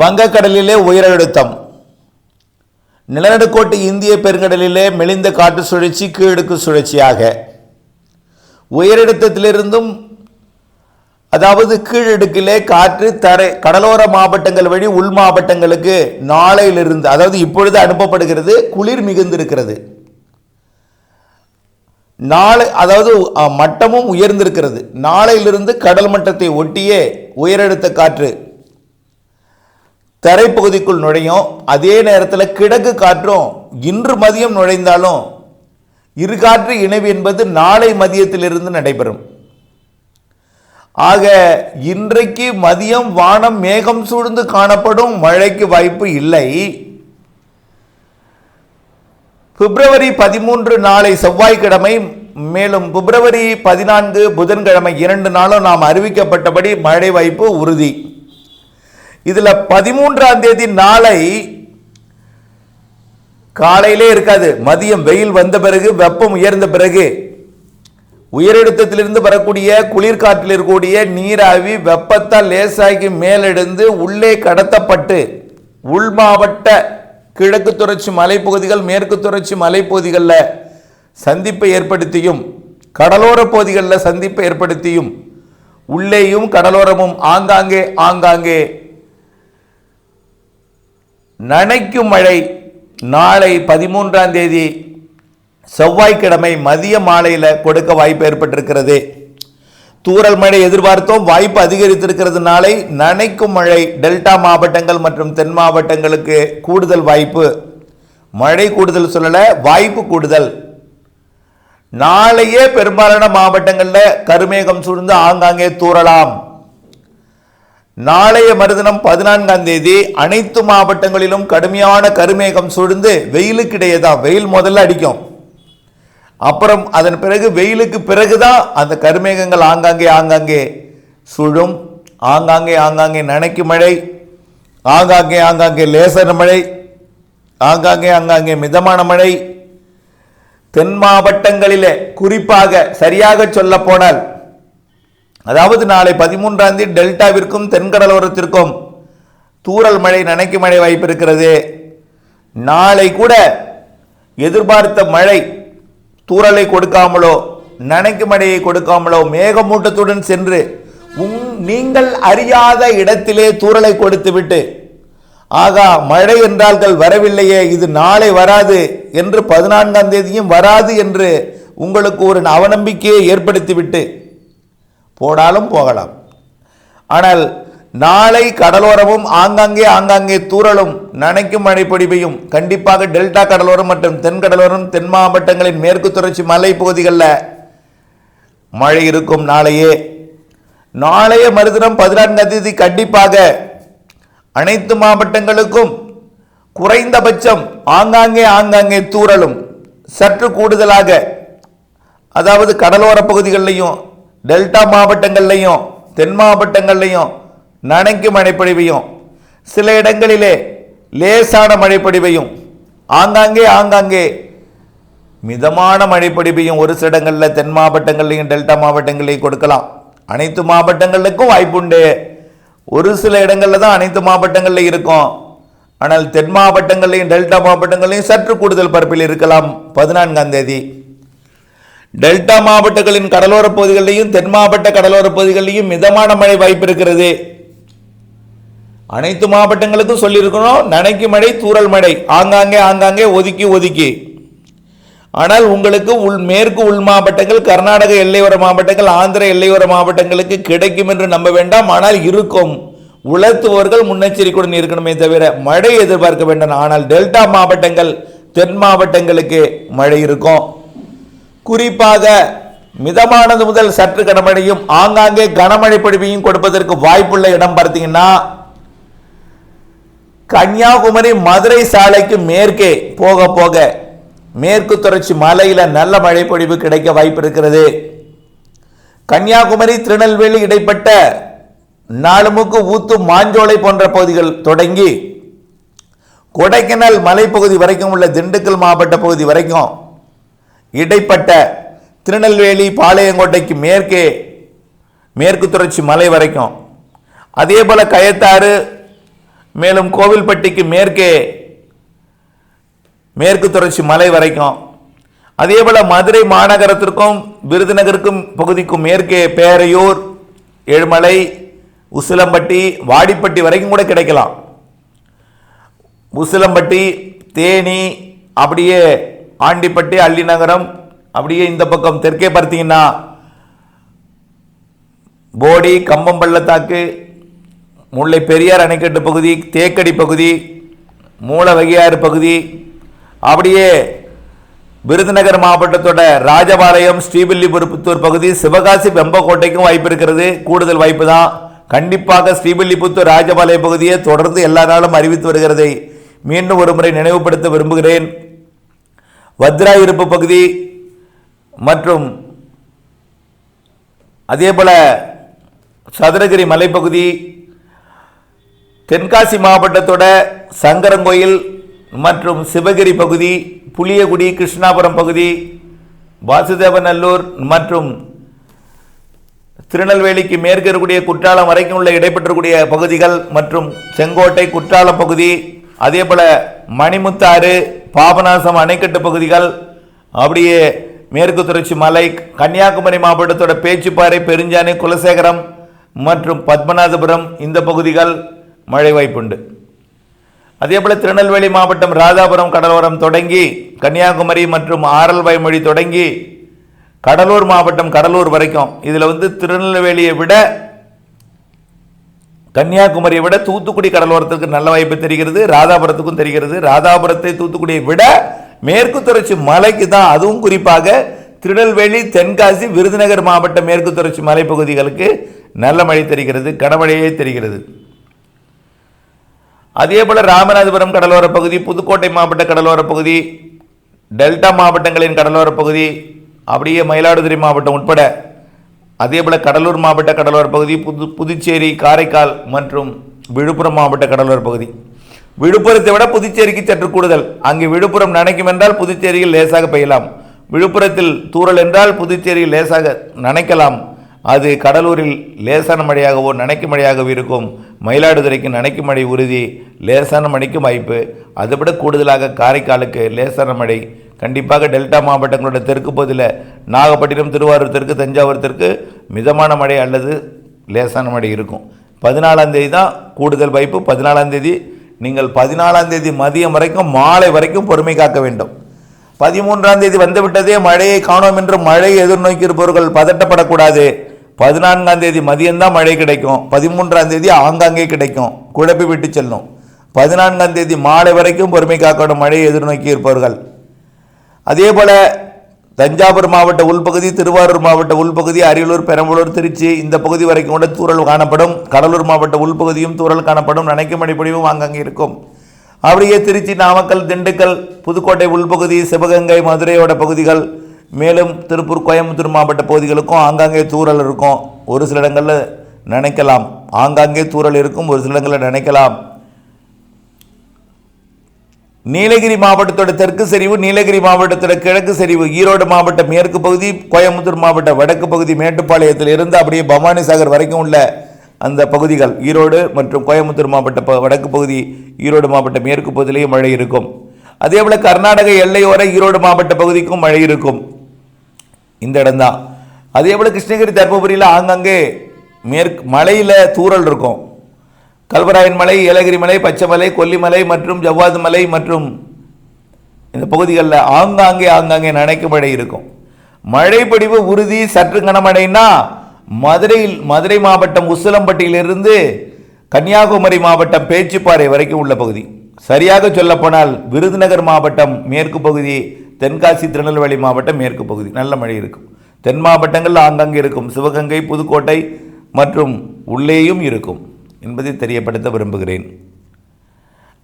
வங்கக்கடலிலே உயரழுத்தம். நிலநடுக்கோட்டு இந்திய பெருங்கடலிலே மெலிந்த காற்று சுழற்சி கீழடுக்கு சுழற்சியாக. உயரழுத்தத்திலிருந்தும் அதாவது கீழடுக்கிலே காற்று தரை கடலோர மாவட்டங்கள் வழி உள் மாவட்டங்களுக்கு நாளையிலிருந்து அதாவது இப்பொழுது அனுப்பப்படுகிறது குளிர் மிகுந்திருக்கிறது. நாளை அதாவது மட்டமும் உயர்ந்திருக்கிறது. நாளையிலிருந்து கடல் மட்டத்தை ஒட்டியே உயரழுத்த காற்று தரைப்பகுதிக்குள் நுழையும் அதே நேரத்தில் கிழக்கு காற்றும் இன்று மதியம் நுழைந்தாலும் இரு காற்று இணைவு என்பது நாளை மதியத்திலிருந்து நடைபெறும். ஆக இன்றைக்கு மதியம் வானம் மேகம் சூழ்ந்து காணப்படும் மழைக்கு வாய்ப்பு இல்லை. பிப்ரவரி பதிமூன்று நாளை செவ்வாய்க்கிழமை மேலும் பிப்ரவரி பதினான்கு புதன்கிழமை இரண்டு நாளும் நாம் அறிவிக்கப்பட்டபடி மழை வாய்ப்பு உறுதி. இதில் பதிமூன்றாம் தேதி நாளை காலையிலே இருக்காது. மதியம் வெயில் வந்த பிறகு வெப்பம் உயர்ந்த பிறகு. உயரழுத்தத்திலிருந்து வரக்கூடிய குளிர்காற்றில் இருக்கக்கூடிய நீராவி வெப்பத்தால் லேசாகி மேலெடுந்து உள்ளே கடத்தப்பட்டு உள் மாவட்ட கிழக்கு தொடர்ச்சி மலைப்பகுதிகள் மேற்கு தொடர்ச்சி மலைப்பகுதிகளில் சந்திப்பை ஏற்படுத்தியும் கடலோர பகுதிகளில் சந்திப்பை ஏற்படுத்தியும் உள்ளேயும் கடலோரமும் ஆங்காங்கே ஆங்காங்கே நனைக்கும் மழை நாளை பதிமூன்றாம் தேதி செவ்வாய்க்கிழமை மதிய மாலையில் கொடுக்க வாய்ப்பு ஏற்பட்டிருக்கிறது. தூறல் மழை எதிர்பார்த்தோம் வாய்ப்பு அதிகரித்திருக்கிறது. நாளை நனைக்கும் மழை டெல்டா மாவட்டங்கள் மற்றும் தென் மாவட்டங்களுக்கு கூடுதல் வாய்ப்பு. மழை கூடுதல் சொல்லலை வாய்ப்பு கூடுதல். நாளையே பெரும்பாலான மாவட்டங்களில் கருமேகம் சூழ்ந்து ஆங்காங்கே தூறலாம். நாளைய மறுதினம் பதினான்காம் தேதி அனைத்து மாவட்டங்களிலும் கடுமையான கருமேகம் சூழ்ந்து வெயிலுக்கிடையே தான் வெயில் முதல்ல அடிக்கும். அப்புறம் அதன் பிறகு வெயிலுக்கு பிறகுதான் அந்த கருமேகங்கள் ஆங்காங்கே ஆங்காங்கே சுழும். ஆங்காங்கே ஆங்காங்கே நனைக்கும் மழை. ஆங்காங்கே ஆங்காங்கே லேசர் மழை. ஆங்காங்கே ஆங்காங்கே மிதமான மழை. தென் மாவட்டங்களிலே குறிப்பாக சரியாக சொல்லப்போனால் அதாவது நாளை பதிமூன்றாம் தேதி டெல்டாவிற்கும் தென்கடலோரத்திற்கும் தூறல் மழை நனைக்கு மழை வாய்ப்பு இருக்கிறது நாளை கூட எதிர்பார்த்த மழை தூறலை கொடுக்காமலோ நனைக்கு மழையை கொடுக்காமலோ மேகமூட்டத்துடன் சென்று உங் நீங்கள் அறியாத இடத்திலே தூறலை கொடுத்துவிட்டு ஆகா மழை என்றால்கள் வரவில்லையே இது நாளை வராது என்று பதினான்காம் தேதியும் வராது என்று உங்களுக்கு ஒரு அவநம்பிக்கையை ஏற்படுத்திவிட்டு போனாலும் போகலாம். ஆனால் நாளை கடலோரமும் ஆங்காங்கே ஆங்காங்கே தூறலும் நனைக்கும் மழை பொழிவையும் கண்டிப்பாக டெல்டா கடலோரம் மற்றும் தென் கடலோரம் தென் மாவட்டங்களின் மேற்கு தொடர்ச்சி மலை பகுதிகளில் மழை இருக்கும் நாளையே. நாளைய மறுதினம் பதினான்காம் தேதி கண்டிப்பாக அனைத்து மாவட்டங்களுக்கும் குறைந்தபட்சம் ஆங்காங்கே ஆங்காங்கே தூறலும். சற்று கூடுதலாக அதாவது கடலோர பகுதிகளிலையும் டெல்டா மாவட்டங்கள்லையும் தென் மாவட்டங்கள்லையும் நனைக்கும் மழைப்பொழிவையும் சில இடங்களிலே லேசான மழைப்பொழிவையும் ஆங்காங்கே ஆங்காங்கே மிதமான மழைப்பொழிவையும் ஒரு சில இடங்களில் தென் மாவட்டங்கள்லையும் டெல்டா மாவட்டங்களையும் கொடுக்கலாம். அனைத்து மாவட்டங்களுக்கும் வாய்ப்புண்டு ஒரு சில இடங்களில் தான் அனைத்து மாவட்டங்களில் இருக்கும். ஆனால் தென் மாவட்டங்களையும் டெல்டா மாவட்டங்களையும் சற்று கூடுதல் பரப்பில் இருக்கலாம். பதினான்காம் தேதி. டெல்டா மாவட்டங்களின் கடலோர பகுதிகளிலையும் தென் மாவட்ட கடலோர பகுதிகளிலையும் மிதமான மழை வாய்ப்பு இருக்கிறது. அனைத்து மாவட்டங்களுக்கும் சொல்லியிருக்கணும் நனைக்கு மழை தூரல் மழை. ஆங்காங்கே ஆங்காங்கே ஒதுக்கி ஒதுக்கி. ஆனால் உங்களுக்கு உள் மேற்கு உள் மாவட்டங்கள் கர்நாடக எல்லையோர மாவட்டங்கள் ஆந்திர எல்லையோர மாவட்டங்களுக்கு கிடைக்கும் என்று நம்ப வேண்டாம். ஆனால் இருக்கும். உலர்த்துவோர்கள் முன்னெச்சரிக்கையுடன் இருக்கணுமே தவிர மழை எதிர்பார்க்க வேண்டாம். ஆனால் டெல்டா மாவட்டங்கள் தென் மாவட்டங்களுக்கு மழை இருக்கும். குறிப்பாக மிதமானது முதல் சற்று கனமழையும் ஆங்காங்கே கனமழை பொழிவையும் கொடுப்பதற்கு வாய்ப்புள்ள இடம் பார்த்தீங்கன்னா கன்னியாகுமரி மதுரை சாலைக்கு மேற்கே போக போக மேற்கு தொடர்ச்சி மலையில் நல்ல மழை பொழிவு கிடைக்க வாய்ப்பு இருக்கிறது. கன்னியாகுமரி திருநெல்வேலி இடைப்பட்ட நாலுமுக்கு ஊத்து மாஞ்சோலை போன்ற பகுதிகள் தொடங்கி கொடைக்கானல் மலைப்பகுதி வரைக்கும் உள்ள திண்டுக்கல் மாவட்ட பகுதி வரைக்கும் இடைப்பட்ட திருநெல்வேலி பாளையங்கோட்டைக்கு மேற்கே மேற்கு தொடர்ச்சி மலை வரைக்கும். அதே போல கயத்தாறு மேலும் கோவில்பட்டிக்கு மேற்கே மேற்கு தொடர்ச்சி மலை வரைக்கும். அதே போல மதுரை மாநகரத்திற்கும் விருதுநகருக்கும் பகுதிக்கும் மேற்கே பேரையூர் ஏழுமலை உசிலம்பட்டி வாடிப்பட்டி வரைக்கும் கூட கிடைக்கலாம். உசிலம்பட்டி தேனி அப்படியே ஆண்டிப்பட்டி அள்ளிநகரம் அப்படியே இந்த பக்கம் தெற்கே பார்த்தீங்கன்னா போடி கம்பம் பள்ளத்தாக்கு முல்லை பெரியார் அணைக்கட்டு பகுதி தேக்கடி பகுதி மூலவகையாறு பகுதி அப்படியே விருதுநகர் மாவட்டத்தோட ராஜபாளையம் ஸ்ரீவில்லிபுத்தூர் பகுதி சிவகாசி வெம்பக்கோட்டைக்கும் வாய்ப்பு இருக்கிறது. கூடுதல் வாய்ப்பு தான். கண்டிப்பாக ஸ்ரீவில்லிபுத்தூர் ராஜபாளையம் பகுதியை தொடர்ந்து எல்லா நாளும் அறிவித்து வருகிறதை மீண்டும் ஒரு முறை நினைவுபடுத்த விரும்புகிறேன். வத்ரா இருப்பு பகுதி மற்றும் அதேபோல் சதுரகிரி மலைப்பகுதி தென்காசி மாவட்டத்தோட சங்கரங்கோயில் மற்றும் சிவகிரி பகுதி புளியகுடி கிருஷ்ணாபுரம் பகுதி வாசுதேவநல்லூர் மற்றும் திருநெல்வேலிக்கு மேற்கு இருக்கக்கூடிய குற்றாலம் வரைக்கும் உள்ள இடைப்பெற்றக்கூடிய பகுதிகள் மற்றும் செங்கோட்டை குற்றாலம் பகுதி அதே போல் மணிமுத்தாறு பாபநாசம் அணைக்கட்டு பகுதிகள் அப்படியே மேற்கு தொடர்ச்சி மலை கன்னியாகுமரி மாவட்டத்தோட பேச்சுப்பாறை பெருஞ்சாணி குலசேகரம் மற்றும் பத்மநாதபுரம் இந்த பகுதிகள் மழை வாய்ப்புண்டு. அதே போல் திருநெல்வேலி மாவட்டம் ராதாபுரம் கடலோரம் தொடங்கி கன்னியாகுமரி மற்றும் ஆரல்வாய்மொழி தொடங்கி கடலூர் மாவட்டம் கடலூர் வரைக்கும். இதில் வந்து திருநெல்வேலியை விட கன்னியாகுமரியை விட தூத்துக்குடி கடலோரத்துக்கு நல்ல வாய்ப்பு தெரிகிறது ராதாபுரத்துக்கும் தெரிகிறது. ராதாபுரத்தை தூத்துக்குடியை விட மேற்கு தொடர்ச்சி மலைக்கு தான் அதுவும் குறிப்பாக திருநெல்வேலி தென்காசி விருதுநகர் மாவட்ட மேற்கு தொடர்ச்சி மலைப்பகுதிகளுக்கு நல்ல மழை தெரிகிறது கனமழையே தெரிகிறது. அதே போல் ராமநாதபுரம் கடலோர பகுதி புதுக்கோட்டை மாவட்ட கடலோர பகுதி டெல்டா மாவட்டங்களின் கடலோர பகுதி அப்படியே மயிலாடுதுறை மாவட்டம் உட்பட அதே போல கடலூர் மாவட்ட கடலோர பகுதி புது புதுச்சேரி காரைக்கால் மற்றும் விழுப்புரம் மாவட்ட கடலோர பகுதி. விழுப்புரத்தை விட புதுச்சேரிக்கு சற்று கூடுதல். அங்கு விழுப்புரம் நினைக்கும் என்றால் புதுச்சேரியில் லேசாக பெய்யலாம். விழுப்புரத்தில் தூறல் என்றால் புதுச்சேரியில் லேசாக நனைக்கலாம். அது கடலூரில் லேசான மழையாகவோ நனைக்கும் மழையாகவோ இருக்கும். மயிலாடுதுறைக்கு நனைக்கும் மழை உறுதி. லேசான மழைக்கும் வாய்ப்பு. அதை விட கூடுதலாக காரைக்காலுக்கு லேசான மழை கண்டிப்பாக டெல்டா மாவட்டங்களோட தெற்கு பகுதியில் நாகப்பட்டினம் திருவாரூர் தெற்கு தஞ்சாவூர் தெற்கு மிதமான மழை அல்லது லேசான மழை இருக்கும். பதினாலாம் தேதி தான் கூடுதல் வாய்ப்பு. பதினாலாம் தேதி நீங்கள் பதினாலாம் தேதி மதியம் வரைக்கும் மாலை வரைக்கும் பொறுமை காக்க வேண்டும். பதிமூன்றாம் தேதி வந்துவிட்டதே மழையை காணோம் என்று மழையை எதிர்நோக்கி இருப்பவர்கள் பதட்டப்படக்கூடாது. பதினான்காம் தேதி மதியம்தான் மழை கிடைக்கும். பதிமூன்றாம் தேதி ஆங்காங்கே கிடைக்கும். குழப்பி விட்டு செல்லும். பதினான்காம் தேதி மாலை வரைக்கும் பொறுமை காக்கணும் மழையை எதிர்நோக்கி இருப்பவர்கள் அதே போல் தஞ்சாவூர் மாவட்ட உள்பகுதி திருவாரூர் மாவட்ட உள்பகுதி அரியலூர் பெரம்பலூர் திருச்சி இந்த பகுதி வரைக்கும் கூட தூரல் காணப்படும். கடலூர் மாவட்ட உள்பகுதியும் தூரல் காணப்படும். நினைக்கும் அடிப்படையும் அங்கங்கே இருக்கும். அப்படியே திருச்சி நாமக்கல் திண்டுக்கல் புதுக்கோட்டை உள்பகுதி சிவகங்கை மதுரையோட பகுதிகள் மேலும் திருப்பூர் கோயம்புத்தூர் மாவட்ட பகுதிகளுக்கும் ஆங்காங்கே தூரல் இருக்கும். ஒரு சில இடங்களில் நினைக்கலாம். ஆங்காங்கே தூரல் இருக்கும். ஒரு சில இடங்களில் நினைக்கலாம். நீலகிரி மாவட்டத்தோட தெற்கு சரிவு நீலகிரி மாவட்டத்தோட கிழக்கு சரிவு ஈரோடு மாவட்ட மேற்கு பகுதி கோயம்புத்தூர் மாவட்ட வடக்கு பகுதி மேட்டுப்பாளையத்தில் இருந்து அப்படியே பவானி சாகர் வரைக்கும் உள்ள அந்த பகுதிகள் ஈரோடு மற்றும் கோயம்புத்தூர் மாவட்ட ப- வடக்கு பகுதி ஈரோடு மாவட்ட மேற்கு பகுதியிலேயும் மழை இருக்கும். அதேபோல கர்நாடக எல்லையோர ஈரோடு மாவட்ட பகுதிக்கும் மழை இருக்கும். இந்த இடம்தான். அதே போல் கிருஷ்ணகிரி தர்மபுரியில் ஆங்காங்கே மேற்கு மலையில் தூறல் இருக்கும். கல்வராயன் மலை ஏலகிரி மலை பச்சைமலை கொல்லிமலை மற்றும் ஜவ்வாது மலை மற்றும் இந்த பகுதிகளில் ஆங்காங்கே ஆங்காங்கே நனைக்கும் மழை இருக்கும். மழைப்பொடிவு உறுதி சற்று கனமழைன்னா மதுரையில் மதுரை மாவட்டம் உசிலம்பட்டியிலிருந்து கன்னியாகுமரி மாவட்டம் பேச்சுப்பாறை வரைக்கும் உள்ள பகுதி. சரியாக சொல்லப்போனால் விருதுநகர் மாவட்டம் மேற்கு பகுதி தென்காசி திருநெல்வேலி மாவட்டம் மேற்கு பகுதி. நல்ல மழை இருக்கும். தென் மாவட்டங்கள் ஆங்காங்கே இருக்கும். சிவகங்கை புதுக்கோட்டை மற்றும் உள்ளேயும் இருக்கும். என்பதை தெரியப்படுத்த விரும்புகிறேன்.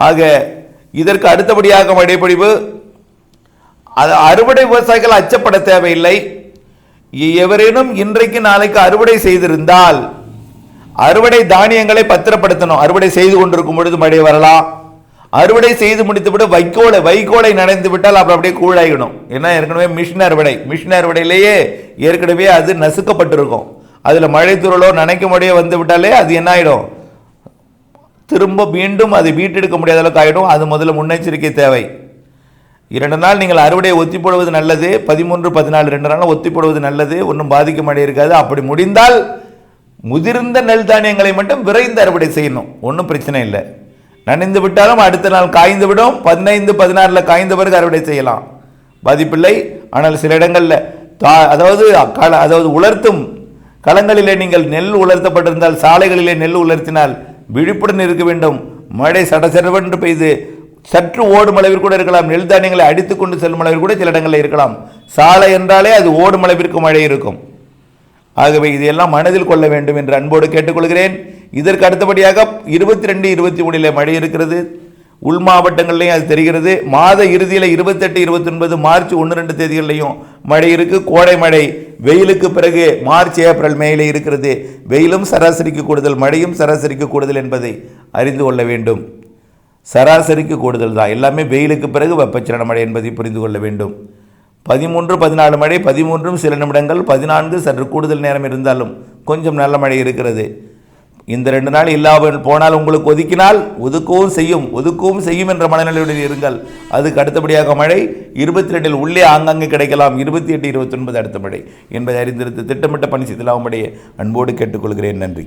ஆக இதற்கு அடுத்தபடியாக மழைப்பொழிவு அது அறுவடை விவசாயிகள் அச்சப்பட தேவையில்லை. எவரேனும் இன்றைக்கு நாளைக்கு அறுவடை செய்திருந்தால் அறுவடை தானியங்களை பத்திரப்படுத்தணும். அறுவடை செய்து கொண்டிருக்கும் பொழுது மழை வரலாம் அறுவடை செய்து முடித்துவிட்டு வைக்கோலை வைக்கோலை நனைந்து விட்டால் அப்புறம் அப்படியே கூழாயிடும் ஏன்னா ஏற்கனவே மிஷின் அறுவடை. மிஷின் அறுவடையிலேயே ஏற்கனவே அது நசுக்கப்பட்டிருக்கும். அதில் மழை துறளோ நனைக்க முடிய வந்து விட்டாலே அது என்ன ஆகிடும் திரும்ப மீண்டும் அது மீட்டெடுக்க முடியாத அளவுக்கு ஆகிடும் அது முதல்ல முன்னெச்சரிக்கை தேவை. இரண்டு நாள் நீங்கள் அறுவடையை ஒத்தி போடுவது நல்லது. பதிமூன்று பதினாலு ரெண்டு நாள் ஒத்தி போடுவது நல்லது. ஒன்றும் பாதிக்க மழை இருக்காது அப்படி முடிந்தால் முதிர்ந்த நெல் தானியங்களை மட்டும் விரைந்து அறுவடை செய்யணும். ஒன்றும் பிரச்சனை இல்லை. நனைந்து விட்டாலும் அடுத்த நாள் காய்ந்து விடும். பதினைந்து பதினாறில் காய்ந்த பிறகு அறுவடை செய்யலாம். பாதிப்பில்லை. ஆனால் சில இடங்களில் தா அதாவது அதாவது உலர்த்தும் களங்களிலே நீங்கள் நெல் உலர்த்தப்பட்டிருந்தால் சாலைகளிலே நெல் உலர்த்தினால் விழிப்புடன் இருக்க வேண்டும். மழை சடசடவென்று பெய்து சற்று ஓடும் அளவிற்கு கூட இருக்கலாம். நெல் தானியங்களை அடித்து கொண்டு செல்லும் அளவிற்கு கூட சில இடங்களில் இருக்கலாம். சாலை என்றாலே அது ஓடும் அளவிற்கு மழை இருக்கும். ஆகவே இதையெல்லாம் மனதில் கொள்ள வேண்டும் என்று அன்போடு கேட்டுக்கொள்கிறேன். இதற்கு அடுத்தபடியாக இருபத்தி ரெண்டு இருபத்தி மூணில் மழை இருக்கிறது. உள் மாவட்டங்கள்லையும் அது தெரிகிறது. மாத இறுதியில் இருபத்தெட்டு இருபத்தொன்பது மார்ச் ஒன்று ரெண்டு தேதிகள்லையும் மழை இருக்குது கோடை மழை வெயிலுக்கு பிறகு மார்ச் ஏப்ரல் மேலே இருக்கிறது. வெயிலும் சராசரிக்கு கூடுதல் மழையும் சராசரிக்கு கூடுதல் என்பதை அறிந்து கொள்ள வேண்டும். சராசரிக்கு கூடுதல் தான். எல்லாமே வெயிலுக்கு பிறகு வெப்பச்சலன மழை என்பதை புரிந்து கொள்ள வேண்டும். பதிமூன்று பதினாலு மழை பதிமூன்றும் சில நிமிடங்கள் பதினான்கு சற்று கூடுதல் நேரம் இருந்தாலும் கொஞ்சம் நல்ல மழை இருக்கிறது. இந்த ரெண்டு நாள் இல்லாமல் போனால் உங்களுக்கு ஒதுக்கினால் ஒதுக்கவும் செய்யும் ஒதுக்கவும் செய்யும் என்ற மனநிலையுடன் இருங்கள். அதுக்கு அடுத்தபடியாக மழை. இருபத்தி ரெண்டில் உள்ளே ஆங்காங்கே கிடைக்கலாம். இருபத்தி எட்டு இருபத்தொன்பது அடுத்த மழை. என்பதை அறிந்திருத்து திட்டமிட்ட பணி செய்தலாகும்படியே அன்போடு கேட்டுக்கொள்கிறேன். நன்றி.